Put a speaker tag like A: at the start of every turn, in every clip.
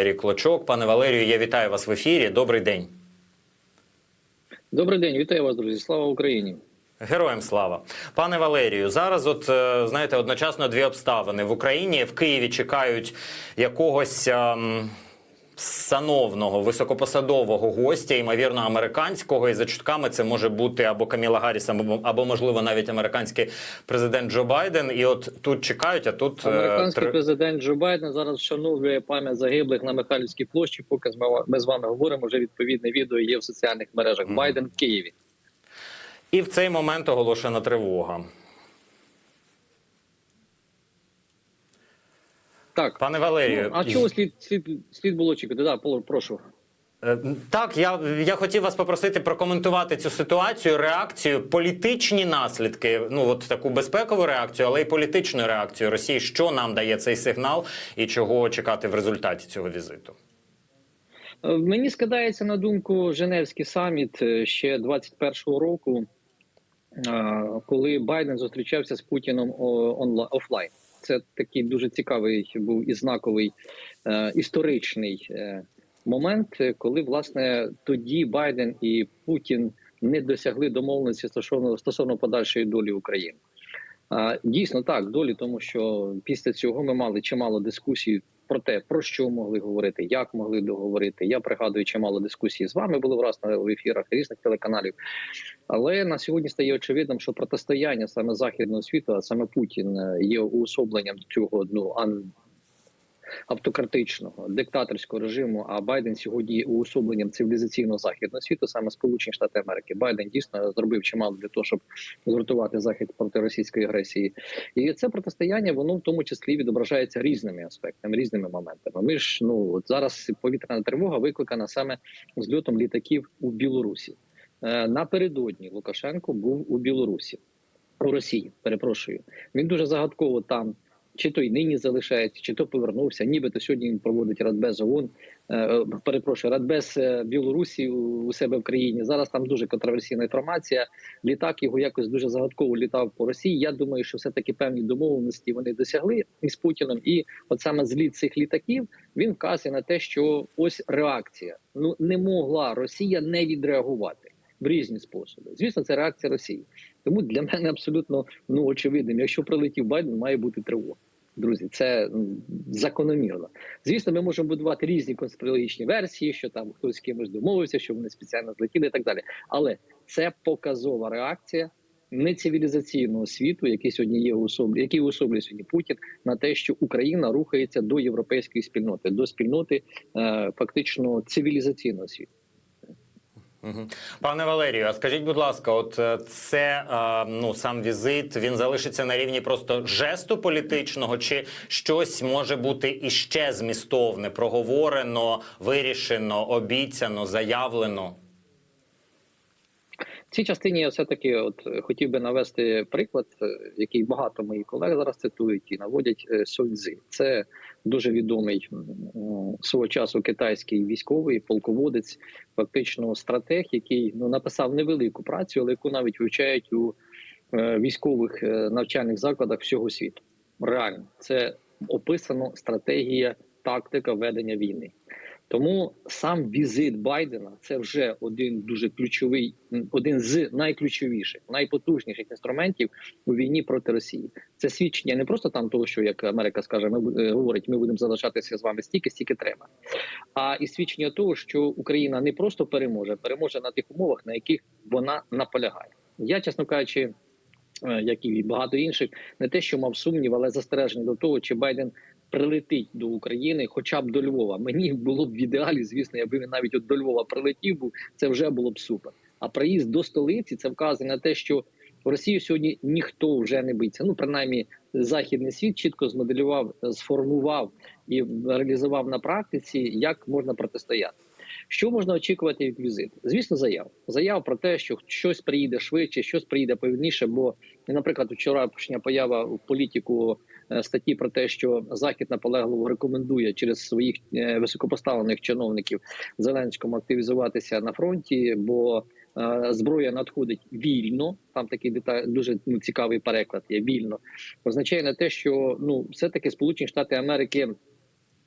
A: Валерій Клочок. Пане Валерію, я вітаю вас в ефірі. Добрий день.
B: Добрий день, вітаю вас, друзі. Слава Україні.
A: Героям слава, пане Валерію. Зараз, от е, знаєте, одночасно дві обставини в Україні в Києві чекають якогось. ем, Сановного високопосадового гостя, ймовірно, американського, і за чутками це може бути або Каміла Гарріс, або, або можливо навіть американський президент Джо Байден. І от тут чекають, а тут е,
B: Американський
A: три-
B: президент Джо Байден зараз вшановлює пам'ять загиблих на Михайлівській площі. Поки ми- з вами говоримо, вже відповідне відео є в соціальних мережах.
A: Мгм.
B: Байден в Києві.
A: і в цей момент оголошена тривога.
B: Так,
A: Пане Валерію,
B: ну, а чого слід слід слід було чекати? Да, прошу.
A: Е, Так, я, я хотів вас попросити прокоментувати цю ситуацію, реакцію, політичні наслідки, ну от таку безпекову реакцію, але й політичну реакцію Росії. Що нам дає цей сигнал і чого чекати в результаті цього візиту?
B: Е, Мені скидається на думку Женевський саміт е, ще 21-го року, коли Байден зустрічався з Путіном о- онла- офлайн. Це такий дуже цікавий був і знаковий е, історичний е, момент, е, коли власне тоді Байден і Путін не досягли домовленості стосовно стосовно подальшої долі України. А, Дійсно так, долі, тому що після цього ми мали чимало дискусій про те, про що могли говорити, як могли договорити. Я пригадую, чимало дискусій з вами були власне в ефірах різних телеканалів. Але на сьогодні стає очевидним, що протистояння саме західного світу, а саме Путін е, є уособленням цього ну автократичного диктаторського режиму. А Байден сьогодні є уособленням цивілізаційного західного світу, саме Сполучені Штати Америки. Байден дійсно зробив чимало для того, щоб згуртувати захід проти російської агресії. І це протистояння воно в тому числі відображається різними аспектами, різними моментами. Ми ж ну от зараз повітряна тривога викликана саме зльотом літаків у Білорусі. Е, Напередодні Лукашенко був у Білорусі, у Росії. Перепрошую. Він дуже загадково там. Чи то й нині залишається, чи то повернувся. Нібито сьогодні він проводить Радбез ООН, е, перепрошую, Радбез е, Білорусі у, у себе в країні. Зараз там дуже контроверсійна інформація. Літак його якось дуже загадково літав по Росії. Я думаю, що все таки певні домовленості вони досягли із Путіном. І от саме зліт цих літаків він вказує на те, що ось реакція. Ну не могла Росія не відреагувати в різні способи. Звісно, це реакція Росії. Тому для мене абсолютно ну очевидним, якщо прилетів Байден, має бути тривога. Друзі, це закономірно. Звісно, ми можемо будувати різні конспірологічні версії, що там хтось з кимось домовився, що вони спеціально злетіли і так далі. Але це показова реакція нецивілізаційного світу, який сьогодні є особлі, який уособлює сьогодні Путін на те, що Україна рухається до європейської спільноти, до спільноти е, фактично цивілізаційного світу.
A: Пане Валерію, а скажіть, будь ласка, от е, це е, ну сам візит він залишиться на рівні просто жесту політичного, чи щось може бути іще змістовне, проговорено, вирішено, обіцяно, заявлено?
B: Цій частині я все таки от е, хотів би навести приклад, е, який багато моїх колег зараз цитують і наводять е, Суньцзи. Це дуже відомий свого часу китайський військовий полководець, фактично стратег, який ну написав невелику працю, але яку навіть вивчають у військових навчальних закладах всього світу. Реально, це описано стратегія, тактика ведення війни. Тому сам візит Байдена це вже один дуже ключовий, один з найключовіших, найпотужніших інструментів у війні проти Росії. Це свідчення не просто там того, що як Америка скаже, ми е, говорить, ми будемо залишатися з вами стільки, стільки треба. А і свідчення того, що Україна не просто переможе, переможе на тих умовах, на яких вона наполягає. Я, чесно кажучи, е, як і багато інших, не те, що мав сумнів, але застереження до того, чи Байден прилетить до України, хоча б до Львова. Мені було б в ідеалі, звісно, якби він навіть от до Львова прилетів, був, це вже було б супер. А приїзд до столиці це вказує на те, що в Росію сьогодні ніхто вже не биться. Ну принаймні, західний світ чітко змоделював, сформував і реалізував на практиці, як можна протистояти. Що можна очікувати від візиту? Звісно, заяв. Заяв про те, що щось приїде швидше, щось приїде повільніше. Бо, наприклад, вчорашня поява в політику е, статті про те, що Захід наполегливо рекомендує через своїх е, високопоставлених чиновників Зеленському активізуватися на фронті, бо е, зброя надходить вільно. Там такий деталь дуже цікавий переклад є вільно. Означає на те, що ну все таки Сполучені Штати Америки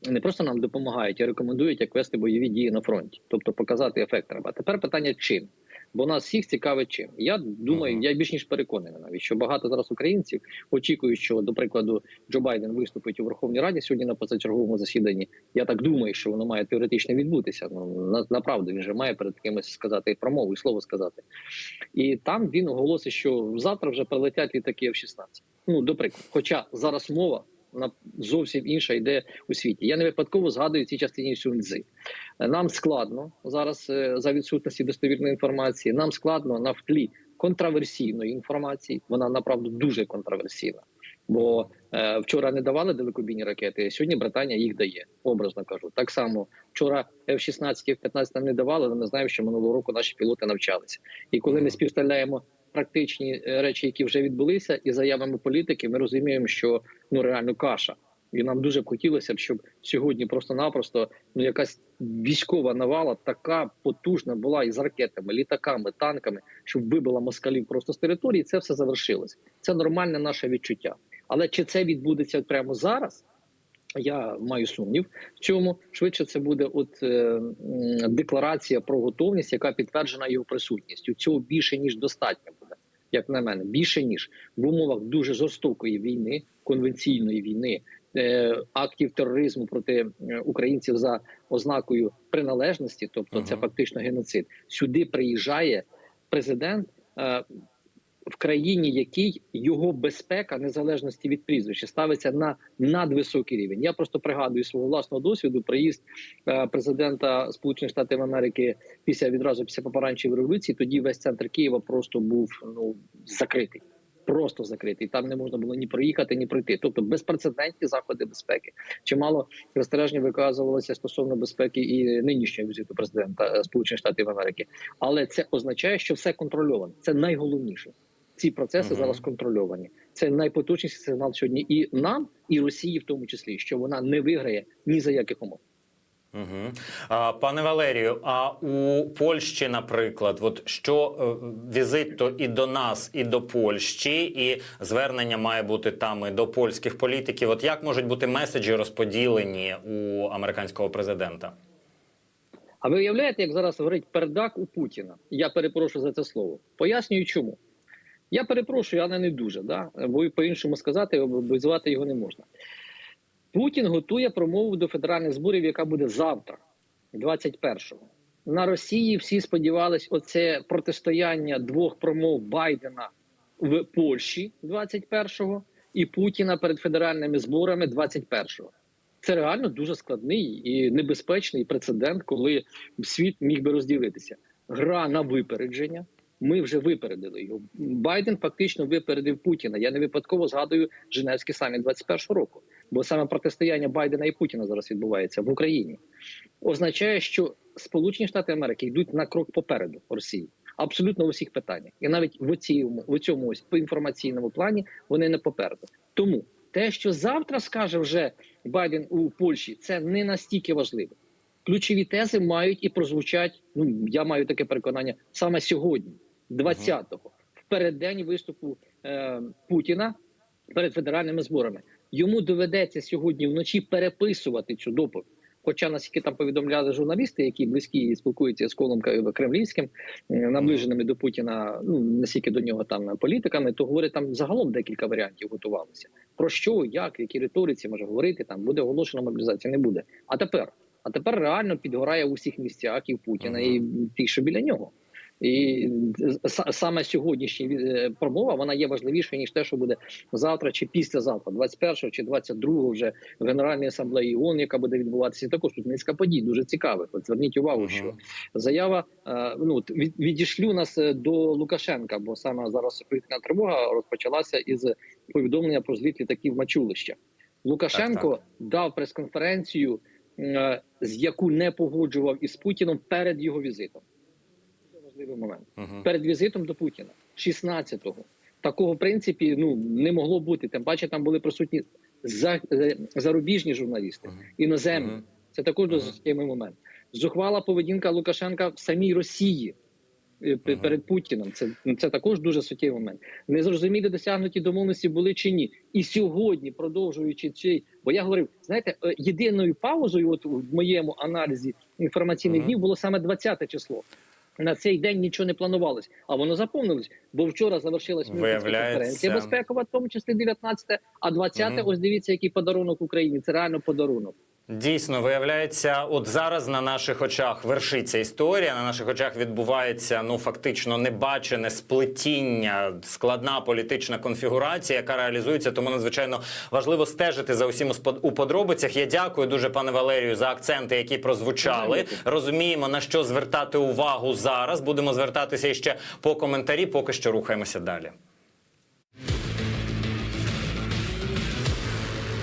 B: не просто нам допомагають, а рекомендують, як вести бойові дії на фронті, тобто показати ефект треба. Тепер питання чим? Бо нас всіх цікавить чим. Я думаю, я більш ніж переконаний навіть, що багато зараз українців очікують, що, до прикладу, Джо Байден виступить у Верховній Раді сьогодні на позачерговому засіданні. Я так думаю, що воно має теоретично відбутися. Ну на, направду він же має перед кимось сказати промову і слово сказати. І там він оголосить, що завтра вже прилетять літаки F-16. Ну, до прикладу. Хоча зараз мова зовсім інша йде у світі. Я не випадково згадую в цій частині Сюньцзи. Нам складно зараз е, за відсутності достовірної інформації. Нам складно на втлі контраверсійної інформації. Вона направду дуже контраверсійна. Бо е, вчора не давали далекобійні ракети. Сьогодні Британія їх дає, образно кажу. Так само вчора F-16, F-15 нам не давали, але ми знаємо, що минулого року наші пілоти навчалися. І коли ми співставляємо практичні е, речі, які вже відбулися, і заявами політики, ми розуміємо, що ну реально каша. І нам дуже б хотілося б, щоб сьогодні просто-напросто ну якась військова навала така потужна була із ракетами, літаками, танками, щоб вибила москалів просто з території. Це все завершилось. Це нормальне наше відчуття. Але чи це відбудеться прямо зараз? Я маю сумнів в цьому. Швидше це буде от е, декларація про готовність, яка підтверджена його присутністю. Цього більше ніж достатньо як на мене, більше ніж в умовах дуже жорстокої війни, конвенційної війни, е, актів тероризму проти е, українців за ознакою приналежності, тобто це фактично геноцид. Сюди приїжджає президент. В країні, якій його безпека незалежності від прізвища ставиться на надвисокий рівень. Я просто пригадую свого власного досвіду приїзд е, президента Сполучених Штатів Америки після відразу після помаранчевої революції. Тоді весь центр Києва просто був ну закритий. Просто закритий, там не можна було ні проїхати, ні пройти. Тобто безпрецедентні заходи безпеки. Чимало застережень виказувалося стосовно безпеки і нинішнього візиту президента е, Сполучених Штатів Америки. Але це означає, що все контрольовано. Це найголовніше. Ці процеси
A: Мгм.
B: зараз контрольовані. Це найпотужніший сигнал сьогодні і нам, і Росії, в тому числі, що вона не виграє ні за яких умов.
A: Угу. А, пане Валерію, а у Польщі, наприклад, от що е, візит то і до нас, і до Польщі, і звернення має бути там і до польських політиків. От як можуть бути меседжі розподілені у американського президента?
B: А ви уявляєте, як зараз говорить пердак у Путіна? Я перепрошую за це слово. Пояснюю, чому. Я перепрошую, але не дуже, да? бо по-іншому сказати, обов'язувати його не можна. Путін готує промову до федеральних зборів, яка буде завтра, 21-го. На Росії всі сподівались, оце протистояння двох промов Байдена в Польщі 21-го і Путіна перед федеральними зборами 21-го. Це реально дуже складний і небезпечний прецедент, коли світ міг би розділитися. Гра на випередження. Ми вже випередили його. Байден фактично випередив Путіна. Я не випадково згадую Женевський саміт 21-го року, бо саме протистояння Байдена і Путіна зараз відбувається в Україні. Означає, що Сполучені Штати Америки йдуть на крок попереду Росії. Абсолютно у всіх питаннях, і навіть в цьому, в цьому ось інформаційному плані вони не попереду. Тому те, що завтра скаже вже Байден у Польщі, це не настільки важливо. Ключові тези мають і прозвучать. Ну я маю таке переконання саме сьогодні, 20-го, в переддень виступу е, Путіна перед федеральними зборами. Йому доведеться сьогодні вночі переписувати цю доповідь. Хоча наскільки там повідомляли журналісти, які близькі і спілкуються з колом кремлівським, е, наближеними до Путіна, ну наскільки до нього там політиками, то говорять там загалом декілька варіантів готувалося. Про що, як, в якій риториці може говорити, там буде оголошена мобілізація, не буде. А тепер, а тепер реально підгорає у всіх місцях і в Путіна, і ті, що біля нього. І саме сьогоднішня е, промова вона є важливішою ніж те, що буде завтра чи післязавтра, 21 чи 22 вже в Генеральній асамблеї ООН, яка буде відбуватися. Також тут низка подій дуже цікавих. От зверніть увагу,
A: Мгм.
B: що заява е, ну від, відійшлю нас е, до Лукашенка, бо саме зараз повітряна тривога розпочалася із повідомлення про зліт літаків Мачулища. Лукашенко
A: Так,
B: дав прес-конференцію, з яку не погоджував із Путіном перед його візитом. Важливий момент
A: Угу.
B: перед візитом до Путіна, 16-го. Такого в принципі ну не могло бути. Тим паче там були присутні за, е, зарубіжні журналісти, іноземні.
A: Мгм.
B: Це також дуже складний момент. Зухвала поведінка Лукашенка в самій Росії. е, пе- перед Путіним. Це це також дуже суттєвий момент. Незрозумілі досягнуті домовленості були чи ні. І сьогодні, продовжуючи цей, бо я говорив, знаєте, е, єдиною паузою, от в моєму аналізі інформаційних
A: Мгм.
B: днів, було саме 20 число. На цей день нічого не планувалось, а воно заповнилось. Бо вчора завершилась конференція безпекова, в тому числі 19, а 20
A: Мгм.
B: ось дивіться, який подарунок Україні. Це реально подарунок.
A: Дійсно, виявляється, от зараз на наших очах вершиться історія. На наших очах відбувається ну фактично небачене сплетіння, складна політична конфігурація, яка реалізується. Тому надзвичайно важливо стежити за усім у подробицях. Я дякую дуже, пане Валерію, за акценти, які прозвучали.
B: Дякую.
A: Розуміємо на що звертати увагу зараз. Будемо звертатися іще по коментарі. Поки що рухаємося далі.